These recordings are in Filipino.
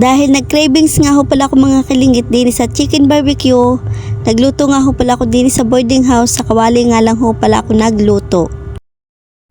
Dahil nag-cravings nga ho pala ako mga kalingit din sa chicken barbecue, nagluto nga ho pala ako din sa boarding house, sa kawali nga lang ho pala ako nagluto.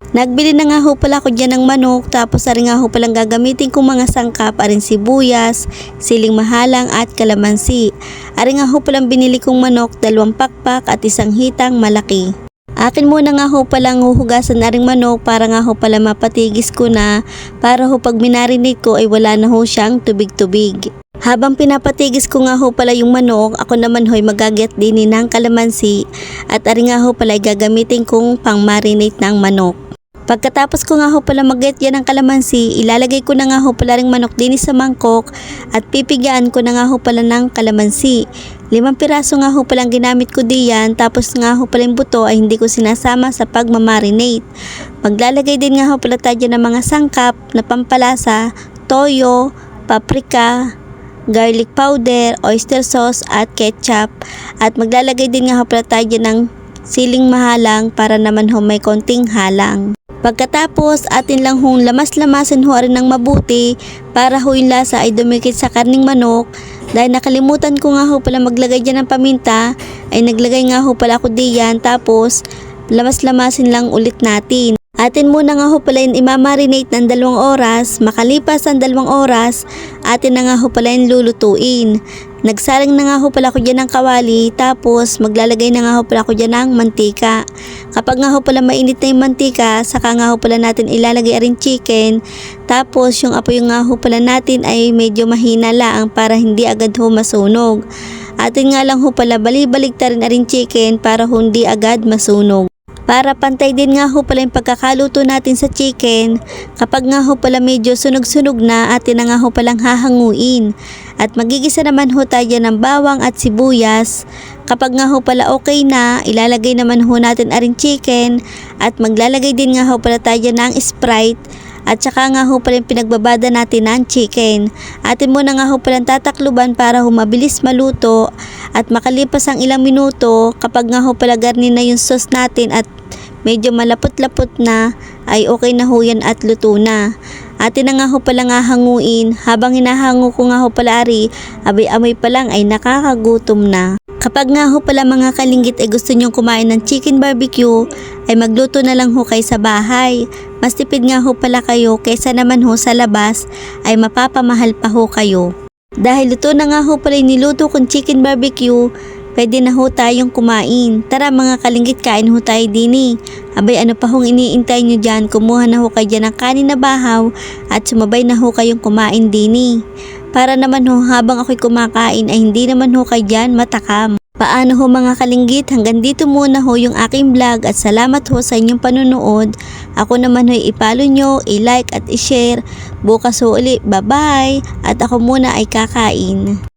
Nagbili na nga ho pala ako dyan ng manok, tapos ari nga ho palang gagamitin kong mga sangkap, aring sibuyas, siling mahalang at kalamansi. Ari nga ho palang binili kong manok, dalawang pakpak at isang hitang malaki. Akin muna nga ho palang huhugasan na ring manok para nga ho pala mapatigis ko na para ho pag minarinate ko ay wala na ho siyang tubig-tubig. Habang pinapatigis ko nga ho pala yung manok, ako naman ho'y magagat din ni ng kalamansi at ari nga ho pala gagamitin kong pang marinate ng manok. Pagkatapos ko nga ho pala mag-get yan ng kalamansi, ilalagay ko na nga ho pala ring manok din sa mangkok at pipigaan ko na nga ho pala ng kalamansi. Limang piraso nga ho palang ginamit ko diyan tapos nga ho pala yung buto ay hindi ko sinasama sa pagmamarinate. Maglalagay din nga ho pala tayo ng mga sangkap na pampalasa, toyo, paprika, garlic powder, oyster sauce at ketchup. At maglalagay din nga ho pala tayo ng siling mahalang para naman ho may konting halang. Pagkatapos, atin lang hong lamas-lamasin ho rin ng mabuti para ho yung lasa ay dumikit sa karning manok. Dahil nakalimutan ko nga ho pala maglagay dyan ng paminta, ay naglagay nga ho pala ako diyan tapos lamas-lamasin lang ulit natin. Atin muna nga ho pala yung imamarinate ng dalawang oras, makalipas ang dalawang oras, atin na nga ho pala yung lulutuin. Nagsalang na nga ho pala ako dyan ng kawali, tapos maglalagay na nga ho pala ako dyan ng mantika. Kapag nga ho pala mainit na yung mantika, saka nga ho pala natin ilalagay rin chicken, tapos yung apoy nga ho pala natin ay medyo mahina lang para hindi agad ho masunog. Atin nga lang ho pala balibalig ta rin chicken para hindi agad masunog. Para pantay din nga ho pala yung pagkakaluto natin sa chicken, kapag nga ho pala medyo sunog-sunog na atin na nga ho palang hahanguin. At magigisa naman ho tayo ng bawang at sibuyas. Kapag nga ho pala okay na, ilalagay naman ho natin aring chicken at maglalagay din nga ho pala tayo ng Sprite at saka nga ho pala yung pinagbabada natin ng chicken. Atin muna nga ho pala tatakluban para ho mabilis maluto at makalipas ang ilang minuto kapag nga ho pala garni na yung sauce natin at medyo malapot-lapot na ay okay na ho yan at luto na. Atin na nga ho pala nga hanguin habang hinahango ko nga ho pala ari abay amoy pa lang ay nakakagutom na. Kapag nga ho pala mga kalinggit ay gusto nyong kumain ng chicken barbecue, ay magluto na lang ho kayo sa bahay. Mas tipid nga ho pala kayo kaysa naman ho sa labas ay mapapamahal pa ho kayo. Dahil luto na nga ho pala niluto kong chicken barbecue, pwede na ho tayong kumain. Tara mga kalinggit, kain ho tayo din eh. Abay ano pa hong iniintay nyo dyan, kumuha na ho kayo dyan ng kanin na bahaw at sumabay na ho kayong kumain din eh. Para naman ho habang ako'y kumakain ay hindi naman ho kayo dyan matakam. Paano ho mga kalinggit, hanggang dito muna ho yung aking vlog at salamat ho sa inyong panunood. Ako naman ho ipalo nyo, i-like at i-share. Bukas ho ulit, bye bye! At ako muna ay kakain.